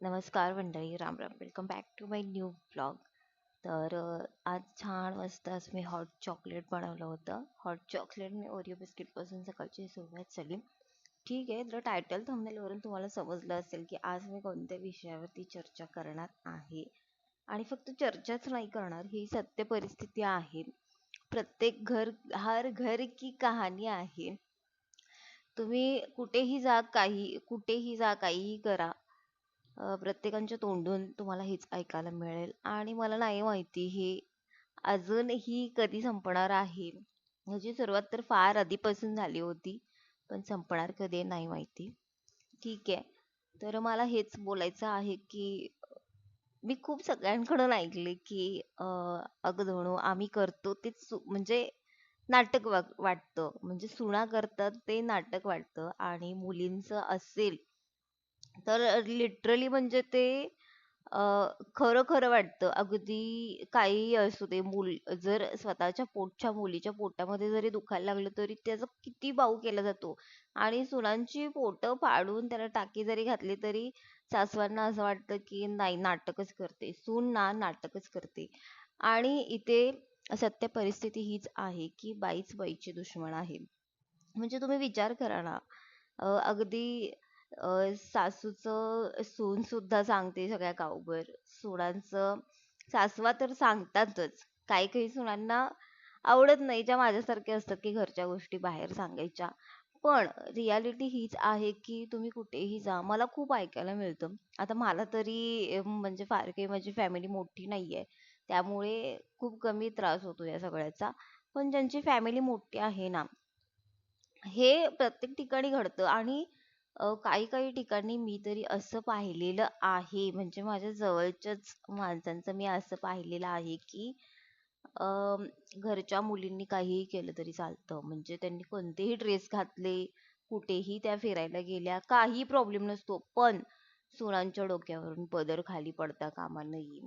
नमस्कार मंडळी Ram Ram. Welcome back to my new blog तर आज छान मस्त मी हॉट चॉकलेट बनवलं होतं. हॉट चॉकलेटने ओरिओ बिस्किटपासून सकाळची सुरुवात झाली. ठीक आहे तर टायटल थंबनेलवरून तुम्हाला समजलं असेल की आज मी कोणत्या विषयावरती चर्चा करणार आहे. आणि फक्त चर्चाच नाही करणार ही सत्य परिस्थिती आहे. प्रत्येक घर हर घर की कहाणी आहे. तुम्ही कुठेही जा काही कुठेही जा काहीही करा. प्रत्येकांच्या तोंडून तुम्हाला हेच ऐकायला मिळेल. आणि मला नाही माहिती हे अजूनही कधी संपणार आहे. ह्याची सुरुवात तर फार आधीपासून झाली होती पण संपणार कधी नाही माहिती. ठीक आहे. तर मला हेच बोलायचं आहे की मी खूप सगळ्यांकडून ऐकले की अगं धनू आम्ही करतो तेच म्हणजे नाटक वाटतं. म्हणजे सुना करतात ते नाटक वाटतं. आणि मुलींचं असेल तर लिटरली म्हणजे ते खरं खरं वाटतं. अगदी काहीही असू दे मूल जर स्वतःच्या पोटच्या मुलीच्या पोटामध्ये जरी दुखायला लागलं तरी त्याचा किती बाऊ केला जातो. आणि सुनांची पोटं फाडून त्याला टाकी जरी घातली तरी सासवांना असं वाटतं की नाही नाटकच करते. सून ना नाटकच करते. आणि इथे सत्य परिस्थिती हीच आहे की बाईच बाईची दुश्मन आहे. म्हणजे तुम्ही विचार करा ना. अगदी अ, सासूचं सून सुद्धा सांगते सगळ्या गावभर. सुनांचं सासवा तर सांगतातच. काही काही सुनांना आवडत नाही ज्या माझ्यासारख्या असतात की घरच्या गोष्टी बाहेर सांगायच्या. पण रियालिटी हीच आहे की तुम्ही कुठेही जा. मला खूप ऐकायला मिळतं. आता मला तरी म्हणजे फार काही माझी फॅमिली मोठी नाहीये. त्यामुळे खूप कमी त्रास होतो या सगळ्याचा. पण ज्यांची फॅमिली मोठी आहे ना हे प्रत्येक ठिकाणी घडतं. आणि काही काही ठिकाणी मी तरी असं पाहिलेलं आहे. म्हणजे माझ्या जवळच्याच माणसांचं मी असं पाहिलेलं आहे की घरच्या मुलींनी काहीही केलं तरी चालतं. म्हणजे त्यांनी कोणतेही ड्रेस घातले कुठेही त्या फिरायला गेल्या काही प्रॉब्लेम नसतो. पण सुनांच्या डोक्यावरून पदर खाली पडता कामा नये.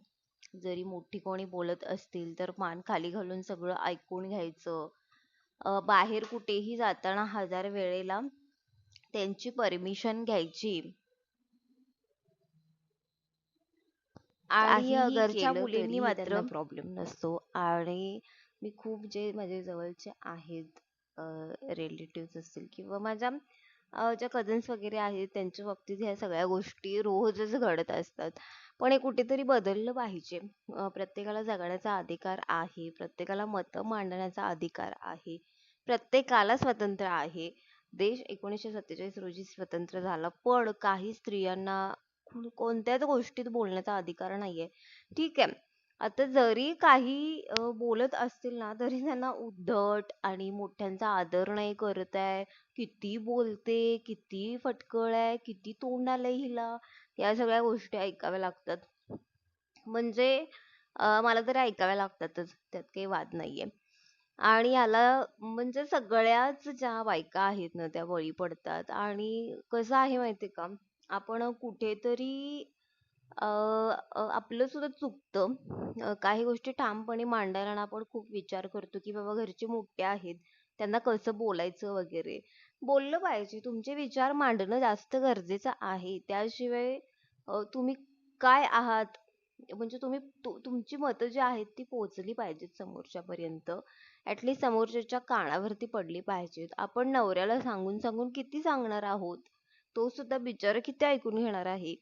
जरी मोठी कोणी बोलत असतील तर मान खाली घालून सगळं ऐकून घ्यायचं. अ, बाहेर कुठेही जाताना हजार वेळेला त्यांची परमिशन घ्यायची. आणि घरच्या मुलींनी मात्र प्रॉब्लेम नसतो. आणि मी खूप जे माझे जवळचे आहेत रिलेटिव्ह असतील किंवा माझ्या अ, ज्या कझन्स वगैरे आहेत त्यांच्या बाबतीत ह्या सगळ्या गोष्टी रोजच घडत असतात. पण हे कुठेतरी बदललं पाहिजे. प्रत्येकाला जगण्याचा अधिकार आहे प्रत्येकाला मतं मांडण्याचा अधिकार आहे प्रत्येकाला स्वातंत्र्य आहे. देश एकोणीसशे सत्तेचाळीस रोजी स्वतंत्र झाला. पण काही स्त्रियांना कोणत्याच गोष्टीत बोलण्याचा अधिकार नाहीये. ठीक आहे. आता जरी काही बोलत असतील ना तरी त्यांना उद्धट आणि मोठ्यांचा आदर नाही करत आहे किती बोलते किती फटकळ आहे किती तोंड आलंय हिला. या सगळ्या गोष्टी ऐकाव्या लागतात. म्हणजे मला तरी ऐकाव्या लागतातच. त्यात काही वाद नाहीये. आणि याला म्हणजे सगळ्याच ज्या बायका आहेत ना त्या बळी पडतात. आणि कसं आहे माहितीये का? आपण कुठेतरी आपलं सुद्धा चुकतं. अ, काही गोष्टी ठामपणे मांडायला ना आपण खूप विचार करतो की बाबा घरचे मोठे आहेत त्यांना कसं बोलायचं वगैरे. बोललं पाहिजे. तुमचे विचार मांडणं जास्त गरजेचं आहे. त्याशिवाय तुम्ही काय आहात? म्हणजे तुम्ही तु- तुमची मतं जी आहेत ती पोहोचली पाहिजेत समोरच्यापर्यंत. ऍटलीस्ट समोरच्याच्या कानावरती पडली पाहिजेत. आपण नवऱ्याला सांगून सांगून किती सांगणार आहोत? तो सुद्धा बिचारा किती ऐकून घेणार आहे?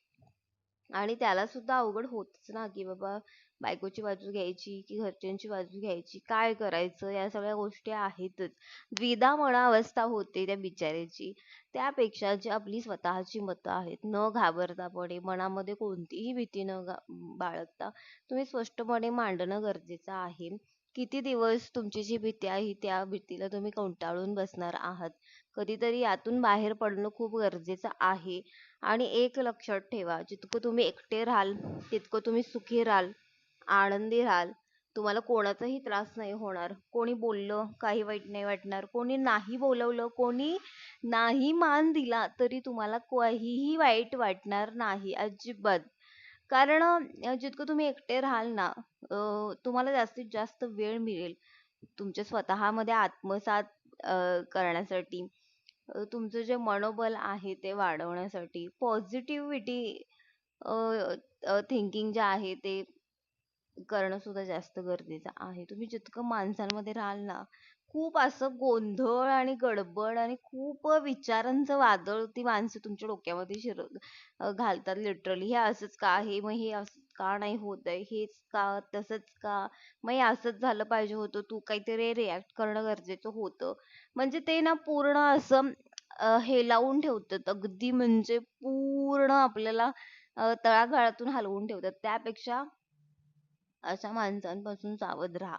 आणि त्याला सुद्धा अवघड होतच ना की बाबा बायकोची बाजू घ्यायची की घरच्यांची बाजू घ्यायची? काय करायचं? या सगळ्या गोष्टी आहेतच. द्विधा मनावस्था अवस्था होते त्या बिचाऱ्याची. त्यापेक्षा जी आपली स्वतःची मतं आहेत न घाबरतापणे मनामध्ये कोणतीही भीती न बाळगता तुम्ही स्पष्टपणे मांडणं गरजेचं आहे. किती दिवस तुमची जी भीती आहे त्या भीतीला तुम्ही कंटाळून बसणार आहात. कधीतरी यातून बाहेर पडणं खूप गरजेचं आहे. आणि एक लक्षात ठेवा जितकं तुम्ही एकटे राहाल तितकं तुम्ही सुखी राहाल. आनंदी राहाल. तुम्हाला कोणाचाही त्रास नाही होणार. कोणी बोललं काही वाईट नाही वाटणार. कोणी नाही बोलवलं कोणी नाही मान दिला तरी तुम्हाला काहीही वाईट वाटणार नाही. अजिबात. कारण जितकं तुम्ही एकटे राहाल ना तुम्हाला जास्तीत जास्त वेळ मिळेल. तुमच्या स्वतःमध्ये आत्मसात करण्यासाठी. तुमचं जे मनोबल आहे ते वाढवण्यासाठी. पॉझिटिव्हिटी थिंकिंग जे आहे ते करणं सुद्धा जास्त गरजेचं आहे. तुम्ही जितकं माणसांमध्ये राहाल ना खूप असं गोंधळ आणि गडबड आणि खूप विचारांचं वादळ ती माणसं तुमच्या डोक्यामध्ये शिर घालतात लिटरली हे असंच का? हे मग हे असं का नाही होत आहे? हेच का? तसंच का? मग हे असंच झालं पाहिजे होतं. तू काहीतरी रिॲक्ट करणं गरजेचं होतं. म्हणजे ते ना पूर्ण असं हेलावून ठेवतात. अगदी म्हणजे पूर्ण आपल्याला तळागाळातून हलवून ठेवतात. त्यापेक्षा अशा माणसांपासून सावध राहा.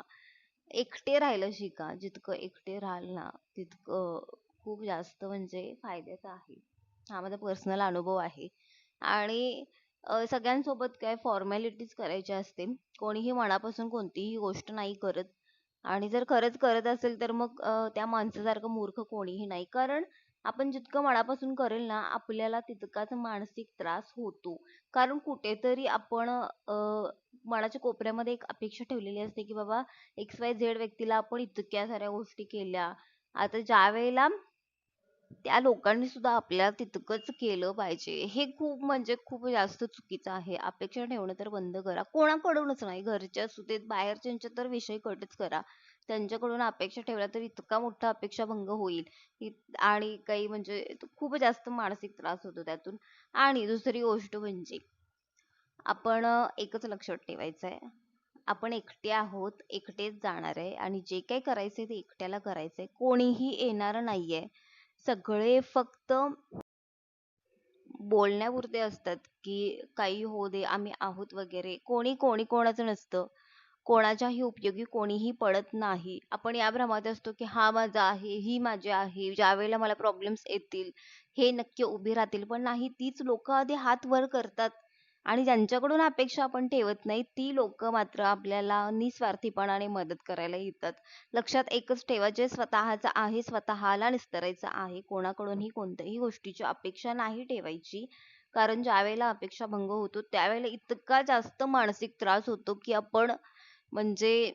एकटे राहायला शिका. जितकं एकटे राहाल ना तितकं खूप जास्त म्हणजे फायद्याचं आहे. हा माझा पर्सनल अनुभव आहे. आणि सगळ्यांसोबत काय फॉर्मॅलिटीज करायची असते कोणीही मनापासून कोणतीही गोष्ट नाही करत. आणि जर खरंच करत असेल तर मग त्या माणसासारखं मूर्ख कोणीही नाही. कारण आपण जितकं मनापासून करेल ना आपल्याला तितकाच मानसिक त्रास होतो. कारण कुठेतरी आपण अ, मनाच्या कोपऱ्यामध्ये एक अपेक्षा ठेवलेली असते की बाबा एक्स वाय झेड व्यक्तीला आपण इतक्या साऱ्या गोष्टी केल्या. आता ज्या वेळेला त्या लोकांनी सुद्धा आपल्याला तितकंच केलं पाहिजे. हे खूप म्हणजे खूप जास्त चुकीचं आहे. अपेक्षा ठेवणं तर बंद करा. कोणाकडूनच नाही. घरच्या असू देत बाहेरच्यांच्या तर विषय कटच करा. त्यांच्याकडून अपेक्षा ठेवल्या तर इतका मोठा अपेक्षा भंग होईल आणि काही म्हणजे खूप जास्त मानसिक त्रास होतो त्यातून. आणि दुसरी गोष्ट म्हणजे आपण अ, एकच लक्षात ठेवायचं आहे आपण एकटे आहोत एकटेच जाणार आहे. आणि जे काही करायचंय ते एकट्याला करायचंय. कोणीही येणार नाहीये. सगळे फक्त बोलण्यापुरते असतात की काही होऊ दे आम्ही आहोत वगैरे. कोणी कोणी कोणाचं नसतं. कोणाच्याही उपयोगी कोणीही पडत नाही. आपण या भ्रमात असतो की हा माझा आहे ही माझी आहे ज्या वेळेला मला प्रॉब्लेम्स येतील हे नक्की उभे राहतील. पण नाही तीच लोक आधी हात वर करतात. आणि ज्यांच्याकडून अपेक्षा आपण ठेवत नाही ती लोक मात्र आपल्याला निस्वार्थीपणाने मदत करायला येतात. लक्षात एकच ठेवा जे स्वतःच आहे स्वतःला निस्तरायचं आहे. कोणाकडूनही कोणत्याही गोष्टीची अपेक्षा नाही ठेवायची. कारण ज्या वेळेला अपेक्षा भंग होतो त्यावेळेला इतका जास्त मानसिक त्रास होतो की आपण म्हणजे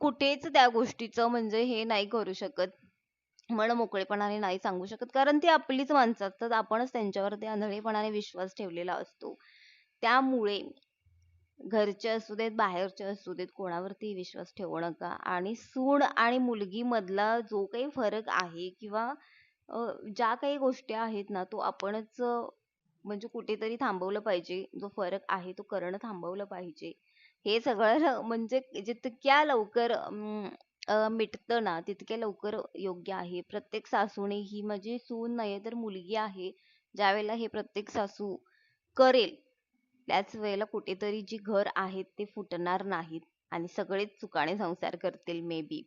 कुठेच त्या गोष्टीचं म्हणजे हे नाही करू शकत. मन मोकळेपणाने नाही सांगू शकत. कारण ती आपलीच माणसं असतात. आपणच त्यांच्यावरती आंधळेपणाने विश्वास ठेवलेला असतो. त्यामुळे घरचे असू देत बाहेरचे असू देत कोणावरती विश्वास ठेवू नका. आणि सून आणि मुलगीमधला जो काही फरक आहे किंवा ज्या काही गोष्टी आहेत ना तो आपणच म्हणजे कुठेतरी थांबवलं पाहिजे. जो फरक आहे तो करणं थांबवलं पाहिजे. हे सगळं म्हणजे जितक्या लवकर मिटतं ना तितक्या लवकर योग्य आहे. प्रत्येक सासूने ही माझी सून नाही तर मुलगी आहे ज्यावेळेला हे प्रत्येक सासू करेल त्याच वेळेला कुठेतरी जी घर आहेत ते फुटणार नाहीत आणि सगळेच सुखाने संसार करतील मे बी